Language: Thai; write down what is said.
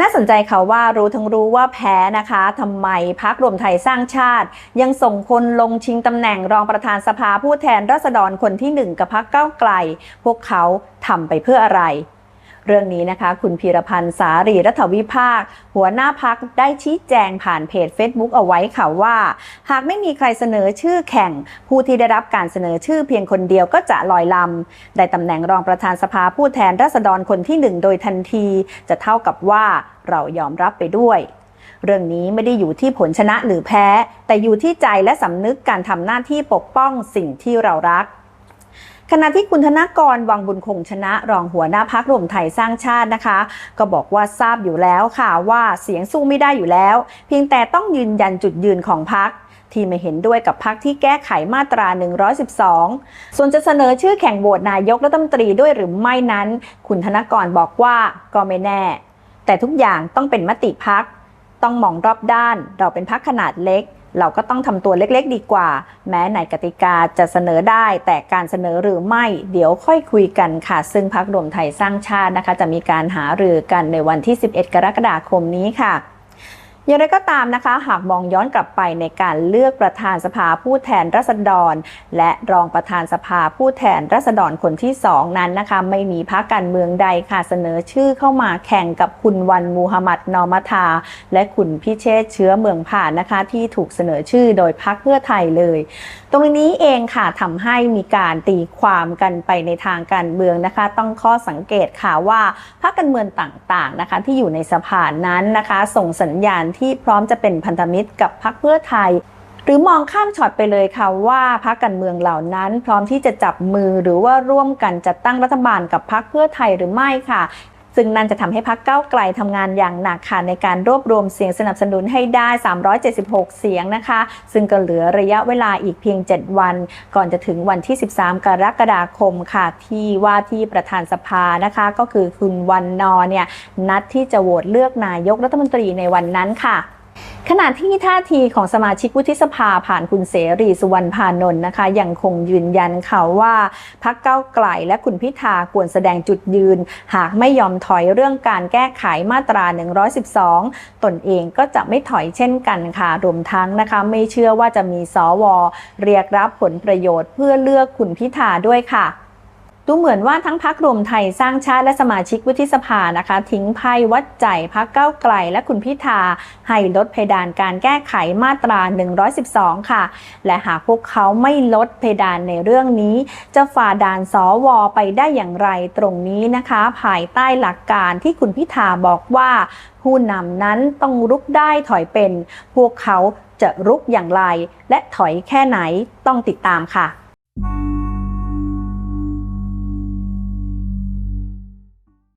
น่าสนใจค่ะว่ารู้ทั้งรู้ว่าแพ้นะคะทำไมพักรวมไทยสร้างชาติ ยังส่งคนลงชิงตำแหน่งรองประธานสภาผู้แทนราษฎรคนที่หนึ่งกับพักเก้าไกล พวกเขาทำไปเพื่ออะไร เรื่องนี้นะคะ คุณพีรพันธ์สารีรัฐวิภาค หัวหน้าพักได้ชี้แจงผ่านเพจ Facebook เอาไว้ค่ะว่า หากไม่มีใครเสนอชื่อแข่ง ผู้ที่ได้รับการเสนอชื่อเพียงคนเดียวก็จะลอยลำได้ตำแหน่งรองประธานสภาผู้แทนราษฎรคนที่หนึ่งโดยทันที จะเท่ากับว่าเรายอมรับไปด้วยเรื่องนี้ไม่ได้อยู่ที่ผลชนะหรือแพ้ แต่อยู่ที่ใจและสำนึกการทำหน้าที่ปกป้องสิ่งที่เรารัก ขณะที่คุณธนกรวังบุญคงชนะ รองหัวหน้าพักรวมไทยสร้างชาตินะคะ ก็บอกว่าทราบอยู่แล้วค่ะว่าเสียงสู้ไม่ได้อยู่แล้ว เพียงแต่ต้องยืนยันจุดยืนของพักที่ไม่เห็นด้วยกับพักที่แก้ไขมาตรา 112 ส่วนจะเสนอชื่อแข่งโหวตนายกรัฐมนตรีด้วยหรือไม่นั้น คุณธนกรบอกว่าก็ไม่แน่ แต่ทุกอย่างต้องเป็นมติพัก ต้องมองรอบด้าน เราเป็นพักขนาดเล็ก เราก็ต้องทำตัวเล็กๆ ดีกว่า แม้ในกติกาจะเสนอได้ แต่การเสนอหรือไม่ เดี๋ยวค่อยคุยกันค่ะ ซึ่งพักรวมไทยสร้างชาตินะคะ จะมีการหารือกันในวันที่ 11 กรกฎาคมนี้ค่ะ อย่างไรก็ตามนะคะ หากมองย้อนกลับไปในการเลือกประธานสภาผู้แทนราษฎร และรองประธานสภาผู้แทนราษฎรคนที่สองนั้นนะคะ ไม่มีพรรคการเมืองใดค่ะเสนอชื่อเข้ามาแข่งกับคุณวันมูฮัมหมัดนอมัทาและคุณพิเชษเชื้อเมืองผ่านนะคะ ที่ถูกเสนอชื่อโดยพรรคเพื่อไทยเลย ตรงนี้เองค่ะทำให้มีการตีความกันไปในทางการเมืองนะคะ ต้องข้อสังเกตค่ะว่าพรรคการเมืองต่างๆนะคะ ที่อยู่ในสภานั้นนะคะ ส่งสัญญาณที่พร้อมจะเป็นพันธมิตรกับพรรคเพื่อไทย หรือมองข้ามช็อตไปเลยค่ะว่าพรรคการเมืองเหล่านั้น พร้อมที่จะจับมือหรือว่าร่วมกันจัดตั้งรัฐบาลกับพรรคเพื่อไทยหรือไม่ค่ะ ซึ่งนั่นจะทำให้พักเก้าไกลทำงานอย่างหนักค่ะในการรวบรวมเสียงสนับสนุนให้ได้ 376 เสียงนะคะ ซึ่งก็เหลือระยะเวลาอีกเพียง 7 วัน ก่อนจะถึงวันที่ 13 กรกฎาคมค่ะ ที่ว่าที่ประธานสภานะคะ ก็คือคุณวันนอเนี่ยนัดที่จะโหวตเลือกนายกรัฐมนตรีในวันนั้นค่ะ ขณะที่ท่าทีของสมาชิกวุฒิสภาผ่านคุณเสรีสุวรรณพานนท์นะคะ ยังคงยืนยันค่ะว่าพักเก้าไกลและคุณพิธาควรแสดงจุดยืน หากไม่ยอมถอยเรื่องการแก้ไขมาตรา 112 ตนเองก็จะไม่ถอยเช่นกันค่ะ รวมทั้งนะคะ ไม่เชื่อว่าจะมีสวเรียกรับผลประโยชน์เพื่อเลือกคุณพิธาด้วยค่ะ ดูเหมือนว่าทั้งพักรวมไทยสร้างชาติและสมาชิกวุฒิสภานะคะ ทิ้งไพ่วัดใจพักเก้าไกลและคุณพิธาให้ลดเพดานการแก้ไขมาตรา 112 ค่ะ และหากพวกเขาไม่ลดเพดานในเรื่องนี้ จะฝ่าด่านสวไปได้อย่างไรตรงนี้นะคะ ภายใต้หลักการที่คุณพิธาบอกว่า ผู้นำนั้นต้องรุกได้ถอยเป็น พวกเขาจะรุกอย่างไร และถอยแค่ไหนต้องติดตามค่ะ